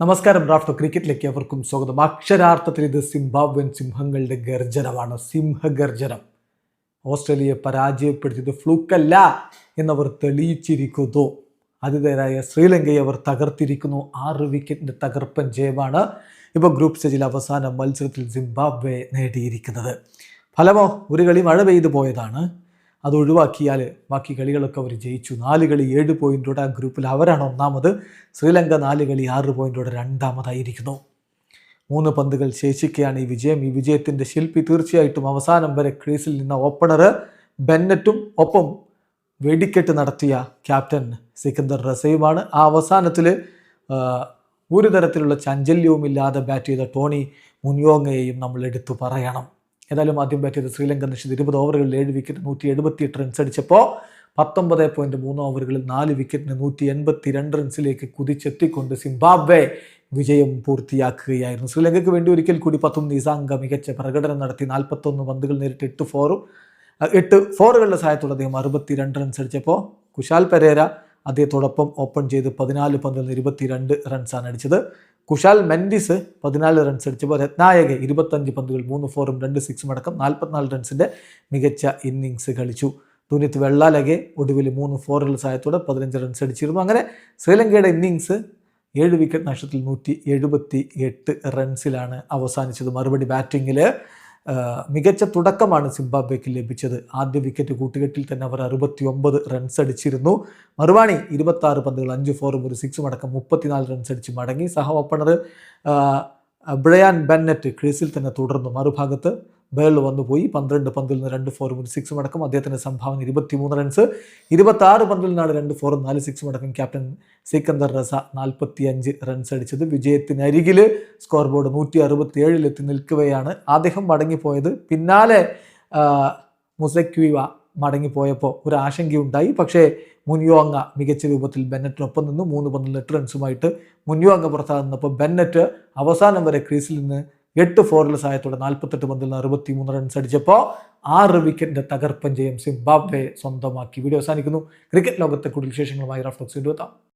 നമസ്കാരം റാഫ്റ്റോ ക്രിക്കറ്റിലേക്ക് അവർക്കും സ്വാഗതം. അക്ഷരാർത്ഥത്തിൽ ഇത് സിംബാബ്വൻ സിംഹങ്ങളുടെ ഗർജനമാണ്. സിംഹഗർജനം ഓസ്ട്രേലിയയെ പരാജയപ്പെടുത്തിയത് ഫ്ലൂക്കല്ല എന്നവർ തെളിയിച്ചിരിക്കുന്നു. അതിഥേരായ ശ്രീലങ്കയെ അവർ തകർത്തിരിക്കുന്നു. ആറ് വിക്കറ്റിന്റെ തകർപ്പൻ ജയമാണ് ഇപ്പോൾ ഗ്രൂപ്പ് സ്റ്റേജിൽ അവസാന മത്സരത്തിൽ സിംബാബ്വെ നേടിയിരിക്കുന്നത്. ഫലമോ ഒരു കളി മഴ പെയ്തു പോയതാണ്. അത് ഒഴിവാക്കിയാൽ ബാക്കി കളികളൊക്കെ അവർ ജയിച്ചു. നാല് കളി ഏഴ് പോയിന്റോടെ ആ ഗ്രൂപ്പിൽ അവരാണ് ഒന്നാമത്. ശ്രീലങ്ക നാല് കളി ആറ് പോയിന്റോടെ രണ്ടാമതായിരിക്കുന്നു. മൂന്ന് പന്തുകൾ ശേഷിക്കുകയാണ് ഈ വിജയം. ഈ വിജയത്തിന്റെ ശില്പി തീർച്ചയായിട്ടും അവസാനം വരെ ക്രീസിൽ നിന്ന ഓപ്പണർ ബെന്നറ്റും ഒപ്പം വെടിക്കെട്ട് നടത്തിയ ക്യാപ്റ്റൻ സിക്കന്ദർ റസയുമാണ്. ആ അവസാനത്തിൽ ഒരു തരത്തിലുള്ള ചഞ്ചല്യവുമില്ലാതെ ബാറ്റ് ചെയ്ത ടോണി മുൻയോങ്ങയെയും നമ്മൾ എടുത്തു പറയണം. ഏതായാലും ആദ്യം ബാറ്റ് ചെയ്ത ശ്രീലങ്ക നിശ്ചിത ഇരുപത് ഓവറുകളിൽ ഏഴ് വിക്കറ്റ് നൂറ്റി എഴുപത്തിയെട്ട് റൺസ് അടിച്ചപ്പോൾ പത്തൊമ്പത് പോയിന്റ് മൂന്ന് ഓവറുകളിൽ നാല് വിക്കറ്റിന് നൂറ്റി എൺപത്തി രണ്ട് റൺസിലേക്ക് കുതിച്ചെത്തിക്കൊണ്ട് സിംബാബ്വെ വിജയം പൂർത്തിയാക്കുകയായിരുന്നു. ശ്രീലങ്കയ്ക്ക് വേണ്ടി ഒരിക്കൽ കൂടി പത്തും നിസാങ്ക മികച്ച പ്രകടനം നടത്തി നാൽപ്പത്തൊന്ന് പന്തുകൾ നേരിട്ട് എട്ട് ഫോറും എട്ട് ഫോറുകളുടെ സഹായത്തോടെ അദ്ദേഹം അറുപത്തി രണ്ട് റൺസ് അടിച്ചപ്പോൾ കുശാൽ പെരേര അദ്ദേഹത്തോടൊപ്പം ഓപ്പൺ ചെയ്ത് പതിനാല് പന്തിൽ നിന്ന് ഇരുപത്തിരണ്ട് റൺസാണ് അടിച്ചത്. കുഷാൽ മെൻഡിസ് പതിനാല് റൺസ് അടിച്ചപ്പോൾ രത്നായകെ ഇരുപത്തഞ്ച് പന്തുകൾ മൂന്ന് ഫോറും രണ്ട് സിക്സും അടക്കം നാൽപ്പത്തിനാല് റൺസിന്റെ മികച്ച ഇന്നിങ്സ് കളിച്ചു. തുനിത്ത് വെള്ളാലകെ ഒടുവിൽ മൂന്ന് ഫോറുകളുടെ സഹായത്തോടെ പതിനഞ്ച് റൺസ് അടിച്ചിരുന്നു. അങ്ങനെ ശ്രീലങ്കയുടെ ഇന്നിങ്സ് ഏഴ് വിക്കറ്റ് നഷ്ടത്തിൽ നൂറ്റി എഴുപത്തി എട്ട് റൺസിലാണ് അവസാനിച്ചത്. മറുപടി ബാറ്റിങ്ങിൽ മികച്ച തുടക്കമാണ് സിംബാബ്വേക്ക് ലഭിച്ചത്. ആദ്യ വിക്കറ്റ് കൂട്ടുകെട്ടിൽ തന്നെ അവർ അറുപത്തി ഒമ്പത് റൺസ് അടിച്ചിരുന്നു. മറുവാണി ഇരുപത്തി ആറ് പന്തുകൾ അഞ്ച് ഫോറും ഒരു സിക്സും അടക്കം മുപ്പത്തിനാല് റൺസ് അടിച്ച് മടങ്ങി. സഹ ഓപ്പണർ ബ്രയാൻ ബെന്നറ്റ് ക്രീസിൽ തന്നെ തുടർന്നു. മറുഭാഗത്ത് ബേൾ വന്നുപോയി പന്ത്രണ്ട് പന്തിൽ നിന്ന് രണ്ട് ഫോറും ഒരു സിക്സും അടക്കം അദ്ദേഹത്തിന്റെ സംഭാവന ഇരുപത്തിമൂന്ന് റൺസ് ഇരുപത്തി ആറ് പന്തിൽ നിന്നാണ് രണ്ട് ഫോറും നാല് സിക്സും അടക്കം ക്യാപ്റ്റൻ സിക്കന്ദർ റസ നാൽപ്പത്തി അഞ്ച് റൺസ് അടിച്ചത്. വിജയത്തിനരികിൽ സ്കോർ ബോർഡ് നൂറ്റി അറുപത്തി ഏഴിലെത്തി നിൽക്കുകയാണ്. അദ്ദേഹം മടങ്ങിപ്പോയത്. പിന്നാലെ മുസക്വിവ മടങ്ങിപ്പോയപ്പോൾ ഒരു ആശങ്കയുണ്ടായി. പക്ഷേ മുൻയോങ്ങ മികച്ച രൂപത്തിൽ ബെന്നറ്റിനൊപ്പം നിന്നു. മൂന്ന് പന്തിൽ എട്ട് റൺസുമായിട്ട് മുൻയോങ്ങ പുറത്താകുന്നപ്പോൾ ബെന്നറ്റ് അവസാനം വരെ ക്രീസിൽ നിന്ന് എട്ട് ഫോറിൽ സഹായത്തോടെ നാൽപ്പത്തെട്ട് പന്തിൽ നിന്ന് അറുപത്തി മൂന്ന് റൺസ് അടിച്ചപ്പോൾ ആറ് വിക്കറ്റിന്റെ തകർപ്പൻ ജയം സിംബാബ്വെ സ്വന്തമാക്കി. വീഡിയോ അവസാനിക്കുന്നു. ക്രിക്കറ്റ് ലോകത്തെ കൂടുതൽ വിശേഷങ്ങളുമായി റഫ്ലക്സ് എത്താം.